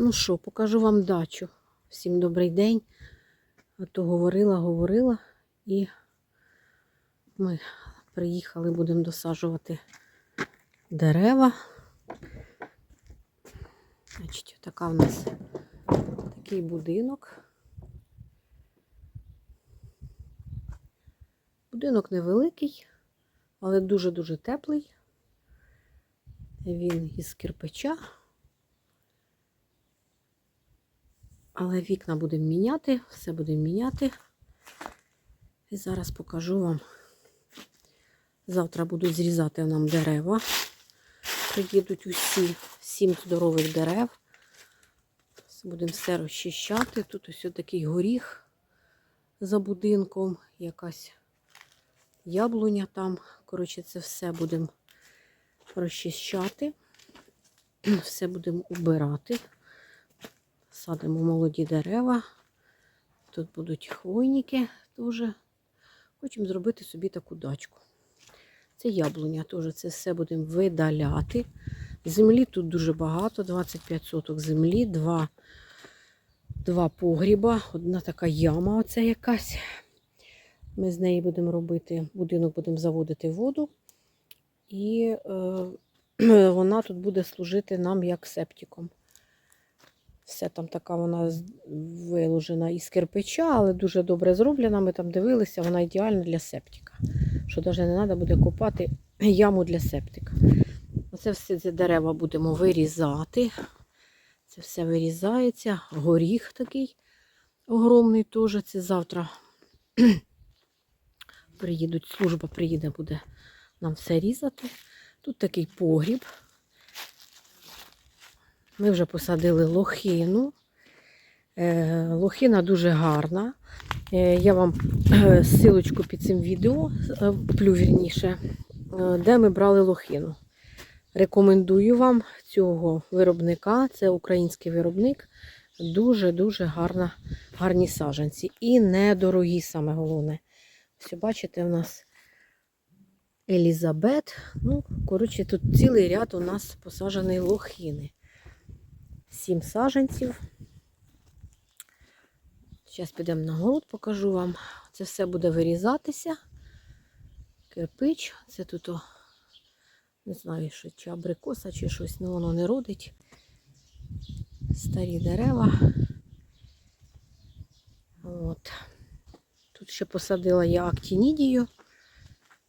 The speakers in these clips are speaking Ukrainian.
Ну що, покажу вам дачу. Всім добрий день. А то говорила, говорила і ми приїхали, будемо досаджувати дерева. Значить, така в нас такий будинок. Будинок невеликий, але дуже-дуже теплий. Він із кирпича. Але вікна будемо міняти, все будемо міняти. І зараз покажу вам. Завтра будуть зрізати нам дерева. Приїдуть усі сім здорових дерев. Будемо все розчищати. Тут ось такий горіх за будинком, якась яблуня там. Коротше, це все будемо розчищати. Все будемо убирати. Садимо молоді дерева. Тут будуть хвойники теж. Хочемо зробити собі таку дачку. Це яблуня теж. Це все будемо видаляти. Землі тут дуже багато, 25 соток землі, два, два погріба, одна така яма, оця якась. Ми з неї будемо робити, будинок будемо заводити воду. І е, вона тут буде служити нам як септиком. Все там така вона виложена із кирпича, але дуже добре зроблена. Ми там дивилися, вона ідеальна для септика. Що навіть не треба буде копати яму для септика. Оце все ці дерева будемо вирізати. Це все вирізається. Горіх такий огромний теж. Це завтра приїдуть, служба приїде, буде нам все різати. Тут такий погріб. Ми вже посадили лохину. Е, Лохина дуже гарна. Е, Я вам е, ссылочку під цим відео плю вірніше, де ми брали лохину. Рекомендую вам цього виробника. Це український виробник. Дуже-дуже гарні саджанці. І недорогі, саме головне. Все, бачите, у нас Елізабет. Ну, коротше, тут цілий ряд у нас посаджений лохини. Сім саджанців. Зараз підемо на город, покажу вам. Це все буде вирізатися. Кирпич. Це тут, о, не знаю, що, чи абрикоса, чи щось, але воно не родить. Старі дерева. От. Тут ще посадила я актінідію,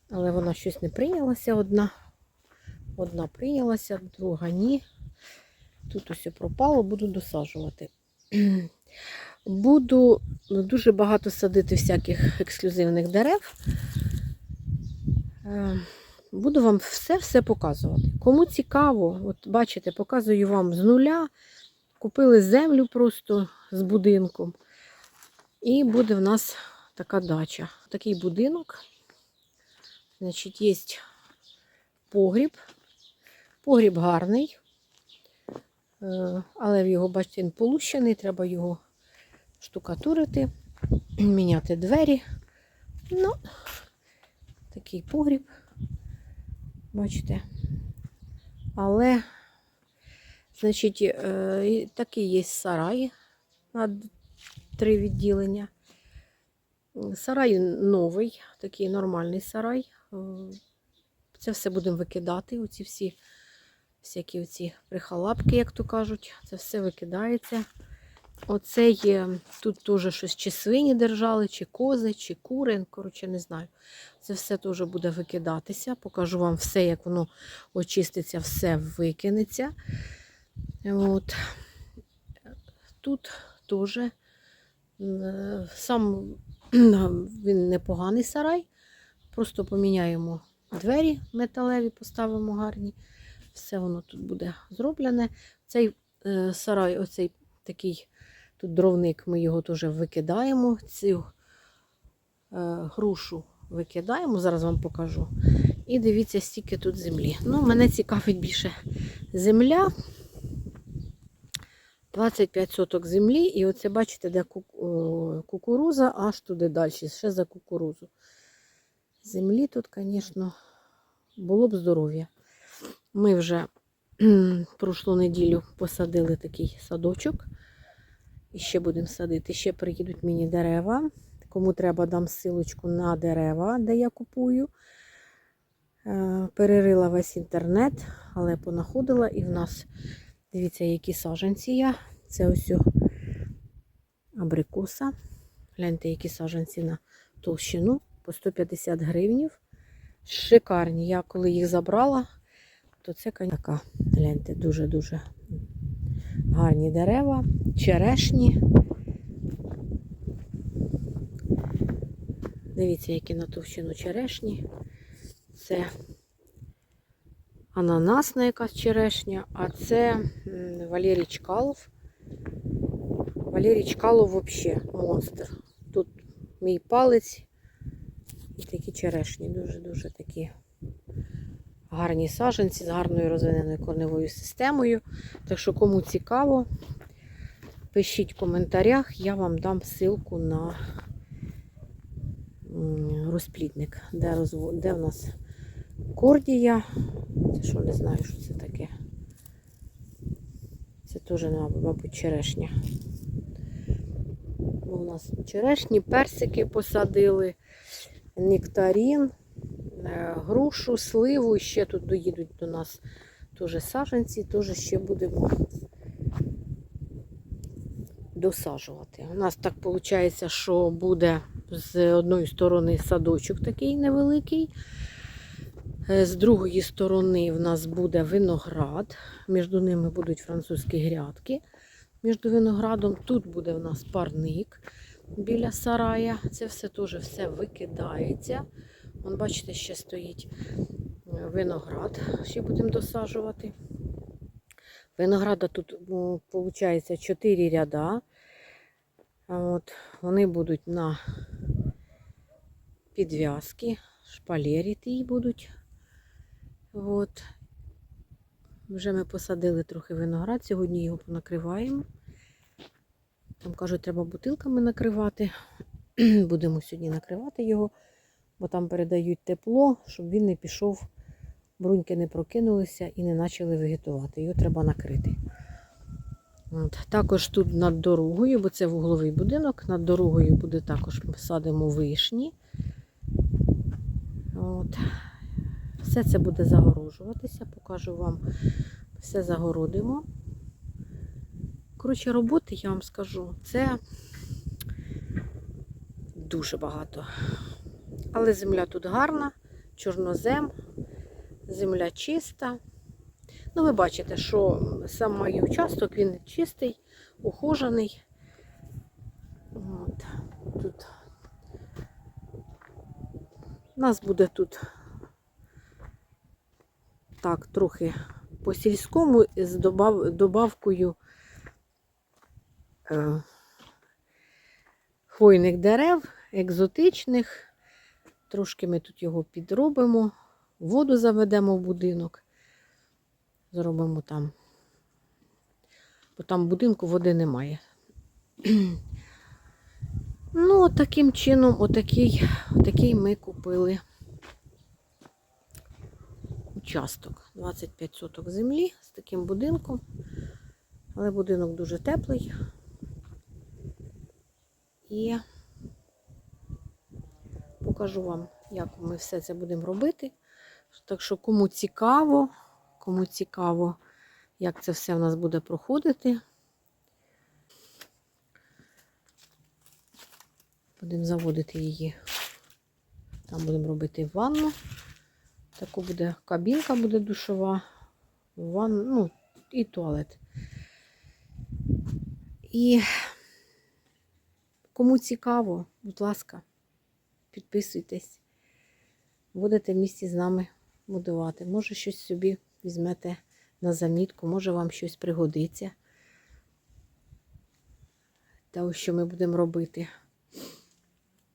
але вона щось не прийнялася одна. Одна прийнялася, друга ні. Тут усе пропало, буду досаджувати. Буду дуже багато садити всяких ексклюзивних дерев. Е, Буду вам все-все показувати. Кому цікаво, от бачите, показую вам з нуля. Купили землю просто з будинком. І буде в нас така дача. Такий будинок. Значить, є погріб. Погріб гарний. Е, Але в його, бачите, полущений, треба його штукатурити, міняти двері. Ну, такий погріб, бачите. Але, значить, е, такий є сарай на три відділення. Сарай новий, такий нормальний сарай. Е, Це все будемо викидати, оці всі всякі оці прихалапки, як то кажуть, це все викидається. Оцей є, тут теж щось чи свині держали, чи кози, чи кури, коротше, не знаю. Це все теж буде викидатися. Покажу вам все, як воно очиститься, все викинеться. От. Тут теж е, сам він непоганий сарай. Просто поміняємо двері металеві, поставимо гарні. Все воно тут буде зроблене. Цей е, сарай, оцей такий тут дровник, ми його теж викидаємо. Цю е, грушу викидаємо, зараз вам покажу. І дивіться, стільки тут землі. Ну, мене цікавить більше земля. 25 соток землі. І оце, бачите, де кукуруза, аж туди далі, ще за кукурузу. Землі тут, звісно, було б здоров'я. Ми вже прошлу неділю посадили такий садочок. І ще будемо садити. Ще приїдуть мені дерева. Кому треба, дам ссылочку на дерева, де я купую. Е, Перерила весь інтернет, але понаходила. І в нас, дивіться, які саженці я. Це ось абрикоса. Гляньте, які саженці на толщину по 150 гривнів. Шикарні. Я коли їх забрала, то це така, гляньте, дуже-дуже гарні дерева, черешні. Дивіться, які на товщину черешні. Це ананасна якась черешня, а це Валерій Чкалов. Валерій Чкалов взагалі монстр. Тут мій палець і такі черешні, дуже-дуже такі гарні саженці з гарною розвиненою корневою системою. Так що, кому цікаво, пишіть в коментарях, я вам дам ссылку на розплідник, де, розво... де в нас кордія. Це що не знаю, що це таке. Це теж, мабуть, черешня. У нас черешні, персики посадили, нектарін, грушу, сливу. І ще тут доїдуть до нас теж саженці, теж ще будемо досаджувати. У нас так виходить, що буде з одної сторони садочок такий невеликий. Е, З другої сторони в нас буде виноград. Між ними будуть французькі грядки. Між виноградом тут буде в нас парник біля сарая. Це все теж все викидається. Вон, бачите, ще стоїть е, виноград. Ще будемо досаджувати. Винограда тут виходить 4 ряда. От, вони будуть на підв'язки, шпалері ті будуть. От. Вже ми посадили трохи виноград, сьогодні його накриваємо. Там кажуть, треба бутилками накривати. Будемо сьогодні накривати його, бо там передають тепло, щоб він не пішов, бруньки не прокинулися і не почали вегетувати. Його треба накрити. От. Також тут над дорогою, бо це вугловий будинок, над дорогою буде також ми садимо вишні. От. Все це буде загорожуватися, покажу вам, все загородимо. Коротше, роботи, я вам скажу, це дуже багато. Але земля тут гарна, чорнозем, земля чиста. Ну, ви бачите, що сам мій участок, він чистий, ухожений. От, тут. У нас буде тут так, трохи по сільському з добав, добавкою е, хвойних дерев, екзотичних. Трошки ми тут його підробимо, воду заведемо в будинок. Зробимо там, бо там будинку води немає. Ну, таким чином, отакий, отакий ми купили участок. 25 соток землі з таким будинком. Але будинок дуже теплий. І покажу вам, як ми все це будемо робити. Так що, кому цікаво, кому цікаво, як це все в нас буде проходити. Будемо заводити її. Там будемо робити ванну. Таку буде кабінка буде душова, ванна, ну, і туалет. І кому цікаво, будь ласка, підписуйтесь, будете в місті з нами будувати. Може, щось собі візьмете на замітку, може вам щось пригодиться. Те, що ми будемо робити.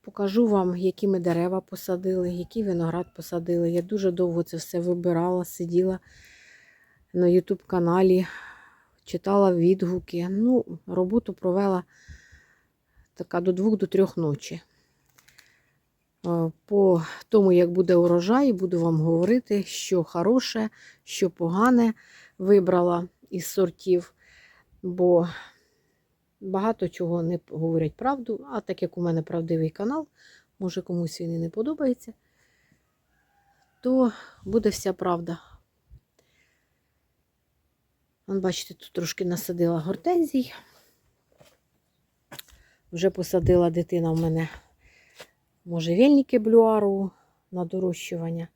Покажу вам, які ми дерева посадили, який виноград посадили. Я дуже довго це все вибирала, сиділа на YouTube каналі, читала відгуки. Ну, роботу провела така до двох до трьох ночі. По тому, як буде урожай, буду вам говорити, що хороше, що погане. вибрала із сортів, бо багато чого не говорять правду, а так як у мене правдивий канал, може комусь він і не подобається, то буде вся правда. Вон, бачите, тут трошки насадила гортензій. Вже посадила дитина в мене можжевельники блюару на дорощування.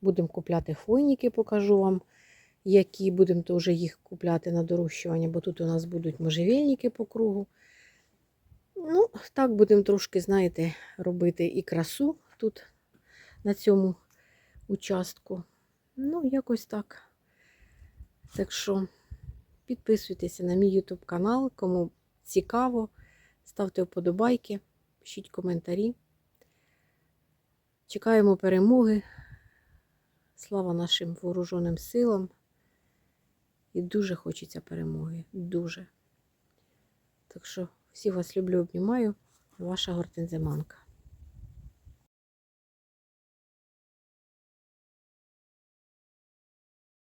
Будемо купляти хвойники, покажу вам, які будемо теж їх купляти на дорощування, бо тут у нас будуть можжевельники по кругу. Ну, так будемо трошки, знаєте, робити і красу тут, на цьому участку. Ну, якось так. Так що підписуйтеся на мій YouTube канал, кому цікаво. Ставте вподобайки, пишіть коментарі. Чекаємо перемоги. Слава нашим вооруженим силам. І дуже хочеться перемоги. Дуже. Так що всіх вас люблю, обнімаю. Ваша гортензиманка.